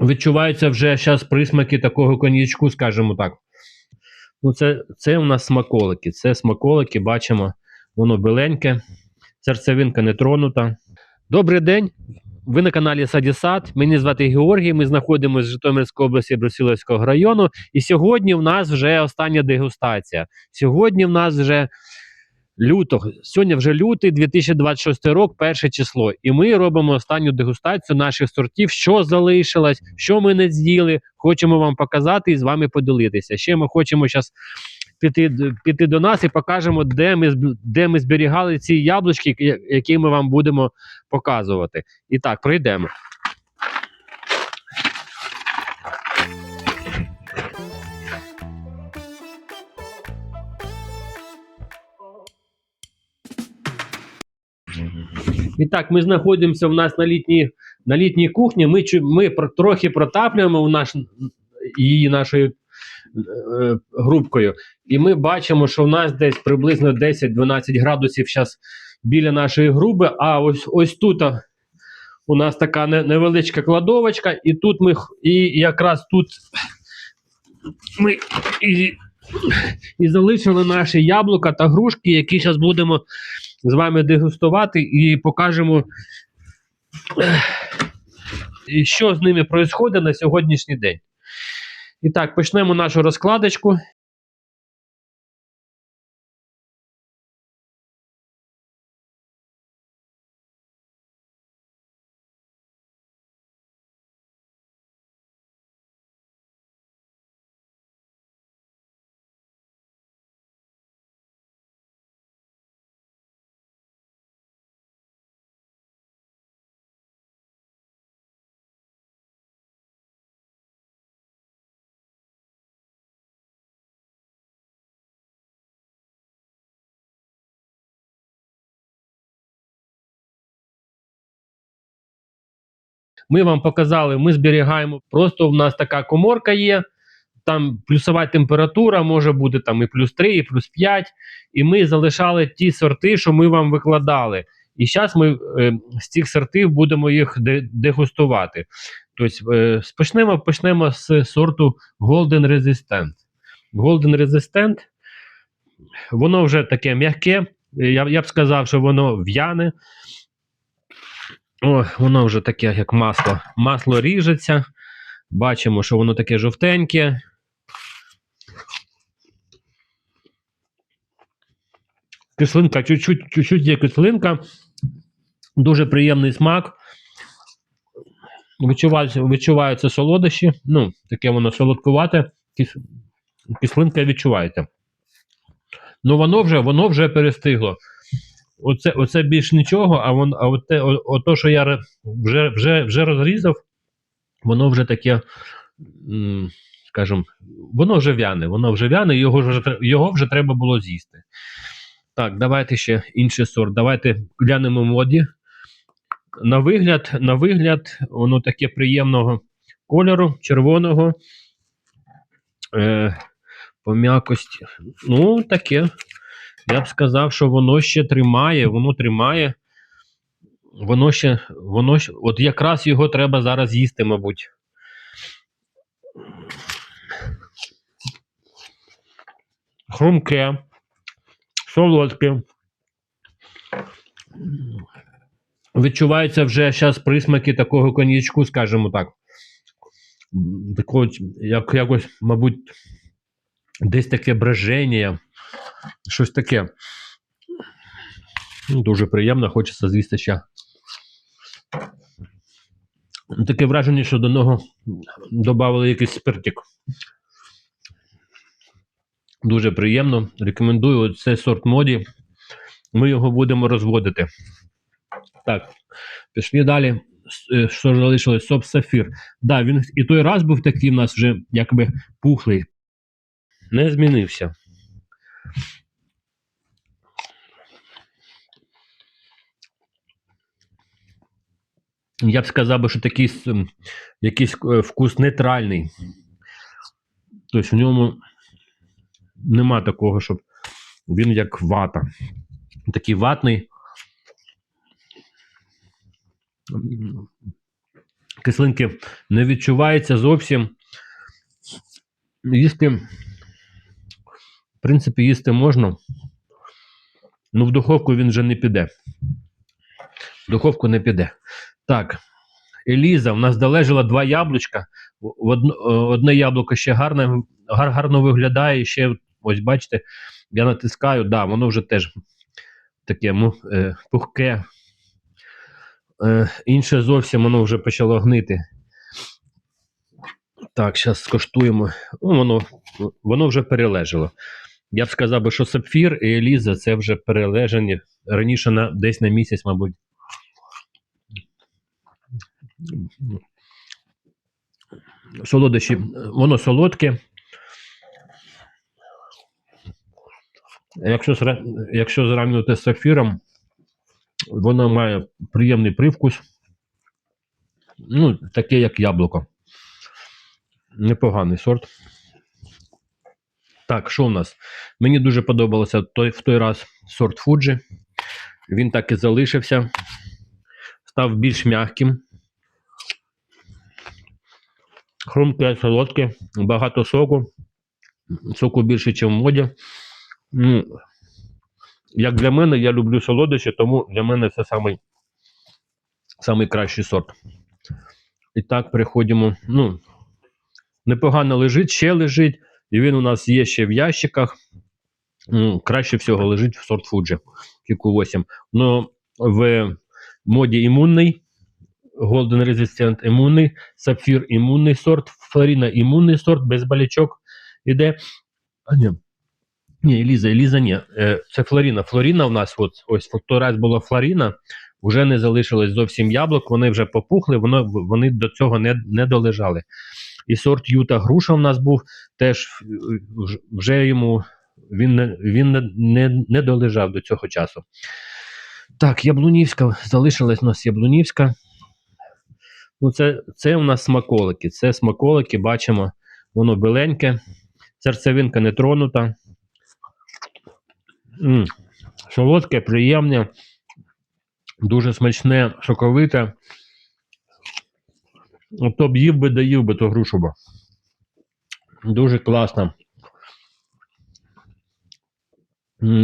відчуваються вже зараз присмаки такого коньячку, скажімо так. Ну, це, це у нас смаколики. Це смаколики, бачимо, воно біленьке, серцевинка не тронута. Добрий день. Ви на каналі Садісад. Мені звати Георгій. Ми знаходимося в Житомирській області Брусиловського району. І сьогодні в нас вже остання дегустація. Сьогодні в нас вже лютого. Сьогодні вже лютий 2026 рок, перше число. І ми робимо останню дегустацію наших сортів, що залишилось, що ми не з'їли. Хочемо вам показати і з вами поділитися. Ще ми хочемо зараз піти, піти до нас і покажемо, де ми, де ми зберігали ці яблучки, які ми вам будемо показувати. І так, пройдемо. І так, ми знаходимося в нас на літній, на літній кухні. Ми, ми трохи протаплюємо в наш, її нашою е, грубкою. І ми бачимо, що в нас десь приблизно 10-12 градусів зараз біля нашої груби. А ось ось тут у нас така невеличка кладовочка, і тут ми і якраз тут ми і, і залишили наші яблука та грушки, які зараз будемо з вами дегустувати і покажемо, що з ними відбувається на сьогоднішній день. І так, почнемо нашу розкладочку. Ми вам показали, ми зберігаємо. Просто в нас така коморка є. Там плюсова температура може бути там і плюс 3, і плюс 5. І ми залишали ті сорти, що ми вам викладали. І зараз ми е, з цих сортів будемо їх де- дегустувати. Тобто, е, почнемо, почнемо з сорту Golden Resistant. Golden Resistant, воно вже таке м'яке. Я, я б сказав, що воно в'яне. О, воно вже таке, як масло. Масло ріжеться. Бачимо, що воно таке жовтеньке. Кислинка, чуть-чуть, є кислинка. Дуже приємний смак. Відчуваються, відчуваються солодощі. Ну, таке воно солодкувате. Кис, кислинка відчувається. Ну, воно вже, воно вже перестигло. Оце, оце більш нічого, а вон, а от те, о, ото, що я вже, вже, вже розрізав, воно вже таке, скажімо, воно вже в'яне, воно вже в'яне, його вже, його вже треба було з'їсти. Так, давайте ще інший сорт. Давайте глянемо моді. На вигляд, на вигляд, воно таке приємного кольору, червоного. Е, по м'якості. Ну, таке. Я б сказав, що воно ще тримає, воно тримає. Воно ще, воно ще, от якраз його треба зараз їсти, мабуть. Хрумке, солодке. Відчуваються вже зараз присмаки такого коньячку, скажімо так. Такого, як, якось, мабуть, десь таке бреження, щось таке. Ну, Дуже приємно, хочеться з'їсти ще. Таке враження, що до нього додали якийсь спиртик. Дуже приємно. Рекомендую цей сорт моді. Ми його будемо розводити. Так, пішли далі. Е, Що залишилось? Соп сафір. Да, він і той раз був такий в нас вже якби пухлий. Не змінився. Я б сказав, би, що такий якийсь е, вкус нейтральний. Тобто в ньому нема такого, щоб він як вата. Такий ватний. Кислинки не відчувається зовсім. Їсти, в принципі, їсти можна. Ну, в духовку він вже не піде. В духовку не піде. Так, Еліза, в нас долежало два яблучка. Е, Одне яблуко ще гарне, гар, гарно виглядає. Ще, ось бачите, я натискаю, да, воно вже теж таке е, пухке. Е, інше зовсім воно вже почало гнити. Так, зараз скоштуємо. Ну, воно, воно вже перележало. Я б сказав, би, що сапфір і Еліза це вже перележані раніше на, десь на місяць, мабуть. Солодощі, воно солодке. Якщо, якщо зрівнювати з сапфіром, воно має приємний привкус. Ну, таке, як яблуко. Непоганий сорт. Так, що у нас? Мені дуже подобався той, в той раз сорт Фуджі. Він так і залишився. Став більш м'яким. Хрумке, солодке, багато соку. Соку більше, ніж в моді. Ну, як для мене, я люблю солодощі, тому для мене це самий, самий кращий сорт. І так, переходимо. Ну, непогано лежить, ще лежить. І він у нас є ще в ящиках. М, Краще всього лежить в сорт Fuji Кіку 8. Ну, в моді імунний, Golden Resistant імунний, Сапфір імунний сорт, Флоріна імунний сорт, без болячок іде. А ні. Ні, Еліза, Еліза, ні. Е, Це Флоріна. Флоріна у нас, от, ось той раз була Флоріна, вже не залишилось зовсім яблук, вони вже попухли, воно, вони до цього не, не долежали. І сорт Юта Груша у нас був теж е, вже йому він не, він не, не, не долежав до цього часу. Так, Яблунівська, залишилась у нас Яблунівська. Ну, це, це у нас смаколики. Це смаколики, бачимо, воно біленьке, серцевинка не тронута. М, Солодке, приємне, дуже смачне, соковите. Хто б їв би, доїв би ту грушу. би. Дуже класно.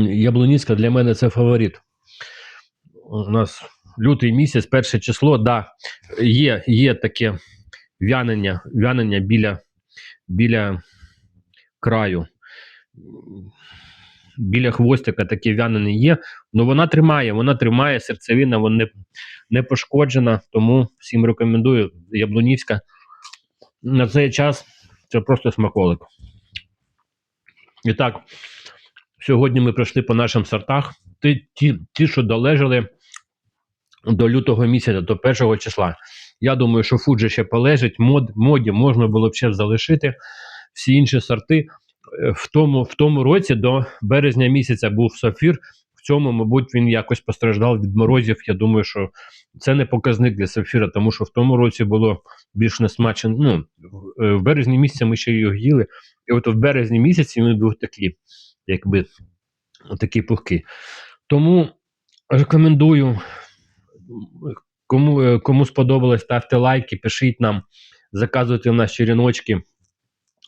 Яблуніцька для мене це фаворит. У нас лютий місяць, перше число, да, є, є таке вянення, вянення біля, біля краю. Біля хвостика таке вянення є. Ну вона тримає, вона тримає серцевина, вона не, не пошкоджена, тому всім рекомендую Яблунівська. На цей час це просто смаколик. І так, сьогодні ми пройшли по нашим сортах. Ті, ті, ті, що долежали до лютого місяця, до першого числа. Я думаю, що Фуджі ще полежить. Мод, моді можна було б ще залишити. Всі інші сорти. В тому, в тому році до березня місяця був сафір. В цьому, мабуть, він якось постраждав від морозів. Я думаю, що це не показник для сафіра, тому що в тому році було більш несмачено. Ну, в- е, березні місяці ми ще його їли. І от в березні місяці він був такий, якби такий пухкий. Тому рекомендую. Кому, е, кому сподобалось, ставте лайки, пишіть нам, заказуйте в нас черіночки.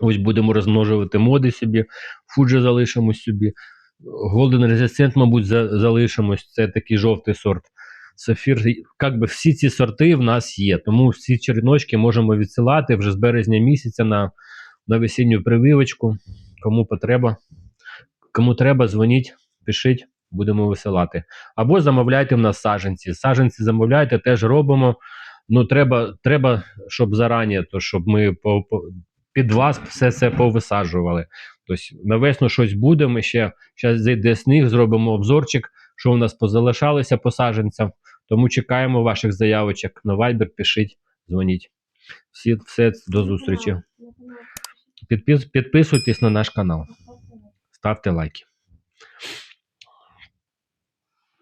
Ось будемо розмножувати моди собі, Фуджі залишимо собі. Golden Resistant, мабуть, за, залишимось. Це такий жовтий сорт. Сафір, як би всі ці сорти в нас є. Тому всі черіночки можемо відсилати вже з березня місяця на, на весінню прививочку. Кому потреба, кому треба, дзвоніть, пишіть, будемо висилати. Або замовляйте в нас саженці. Саженці замовляйте, теж робимо. Ну, треба, треба щоб зарані, то щоб ми по, по, під вас все це повисаджували. Тобто на весну щось буде. Ми ще зараз зайде сніг, зробимо обзорчик, що у нас позалишалося по саджанцям. Тому чекаємо ваших заявочок на Viber, пишіть, дзвоніть. Всі, все, до зустрічі. Підпис, підписуйтесь на наш канал, ставте лайки.